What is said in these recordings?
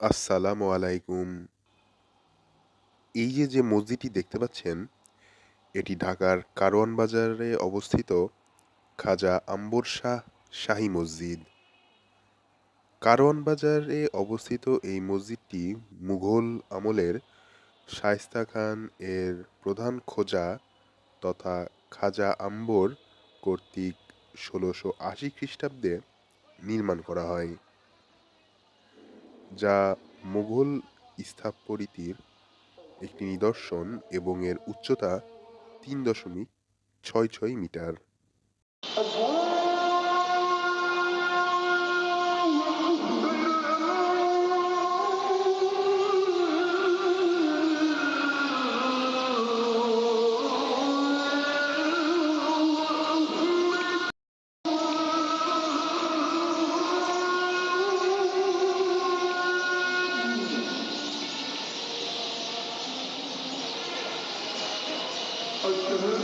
আসসালামু আলাইকুম। এই যে যে মসজিদটি দেখতে পাচ্ছেন, এটি ঢাকার কারওয়ান বাজারে অবস্থিত খাজা আম্বর শাহ শাহী মসজিদ। কারওয়ান বাজারে অবস্থিত এই মসজিদটি মুঘল আমলের শায়েস্তা খান এর প্রধান খোজা তথা খাজা আম্বর কর্তৃক ষোলোশো আশি খ্রিস্টাব্দে নির্মাণ করা হয়। যা মুঘল স্থাপত্যরীতির একটি নিদর্শন এবং এর উচ্চতা তিন দশমিক ছয় ছয় মিটার। Hoşçakalın.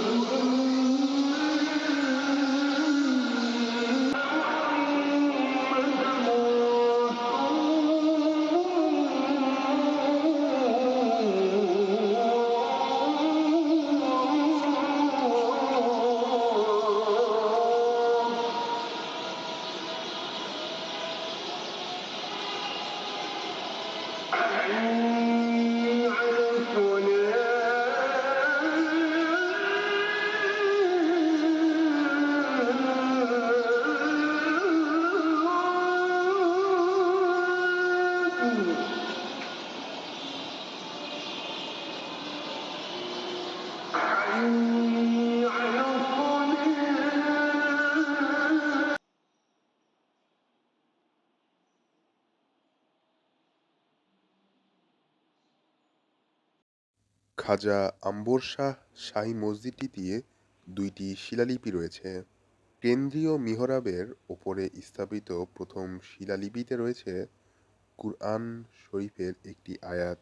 খাজা আম্বর শাহ শাহী মসজিদটিতে দুইটি শিলালিপি রয়েছে। কেন্দ্রীয় মিহরাবের ওপরে স্থাপিত প্রথম শিলালিপিতে রয়েছে কুরআন শরীফের একটি আয়াত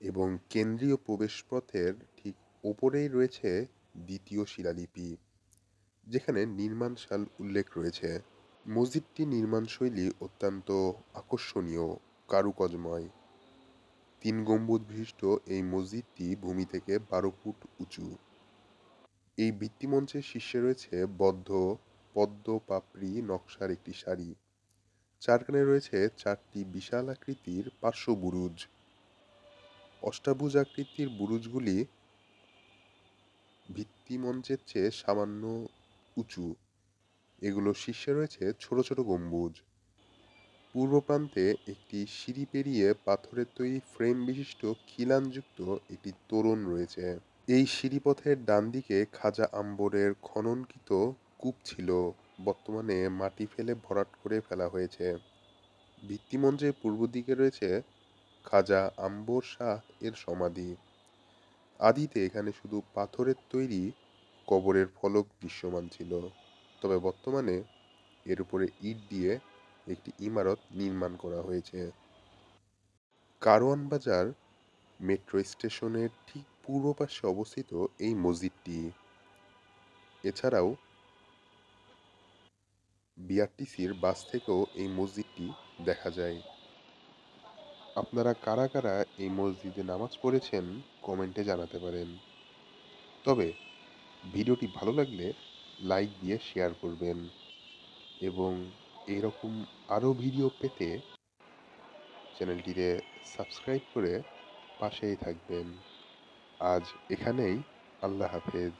এবং কেন্দ্রীয় প্রবেশপথের ঠিক ওপরেই রয়েছে দ্বিতীয় শিলালিপি, যেখানে নির্মাণশাল উল্লেখ রয়েছে। মসজিদটি নির্মাণশৈলী অত্যন্ত আকর্ষণীয় কারুকজময় তিন গম্বুজ বিশিষ্ট এই মসজিদটি ভূমি থেকে বারো ফুট উঁচু। এই ভিত্তিমঞ্চের শীর্ষে রয়েছে বদ্ধ, পদ্ম পাপড়ি নকশার একটি শাড়ি চারখানে রয়েছে চারটি বিশাল আকৃতির পার্শ্ব বুরুজ। অষ্টাভুজ আকৃতির বুরুজগুলি ভিত্তিমঞ্চের চেয়ে সামান্য উঁচু। এগুলো শীর্ষে রয়েছে ছোট ছোট গম্বুজ। পূর্ব প্রান্তে একটি সিঁড়ি পেরিয়ে পাথরের তৈরি ফ্রেম বিশিষ্ট খিলানযুক্ত একটি তোরণ রয়েছে। এই সিঁড়িপথের ডান দিকে খাজা আম্বরের খননকৃত কূপ ছিল। বর্তমানে মাটি ফেলে ভরাট করে ফেলা হয়েছে। ভিত্তিমঞ্চের পূর্ব দিকে রয়েছে খাজা আম্বর শাহ এর সমাধি। আদিতে এখানে শুধু পাথরের তৈরি কবরের ফলক দৃশ্যমান ছিল। তবে বর্তমানে এর উপরে ইট দিয়ে একটি ইমারত নির্মাণ করা হয়েছে। কারওয়ান বাজার মেট্রো স্টেশনের ঠিক পূর্ব পাশে অবস্থিত এই মসজিদটি। এছাড়াও বিআরটিসির বাস থেকেও এই মসজিদটি দেখা যায়। আপনারা কারা কারা এই মসজিদে নামাজ পড়েছেন কমেন্টে জানাতে পারেন। তবে ভিডিওটি ভালো লাগলে লাইক দিয়ে শেয়ার করবেন এবং এরকম আরও ভিডিও পেতে চ্যানেলটিতে সাবস্ক্রাইব করে পাশেই থাকবেন। আজ এখানেই, আল্লাহ হাফেজ।